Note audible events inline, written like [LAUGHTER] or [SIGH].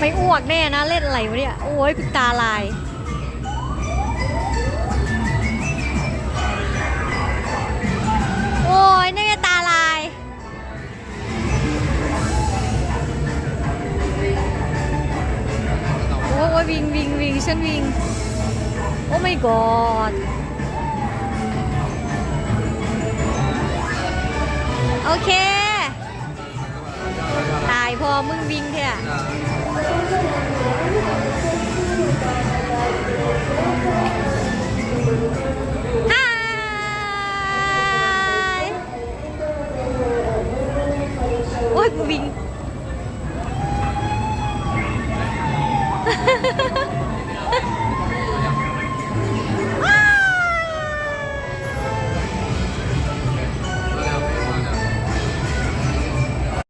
ไม่อ้วกแน่นะเล่นอะไรวะเนี่ย โอ้ยตาลายโอ้ยนี่ตาลายโอ้ยวิงวิงวิงฉันวิงโอ้ my god โอเค ตายพอมึงวิงเถอะ Hi! What moving? [LAUGHS]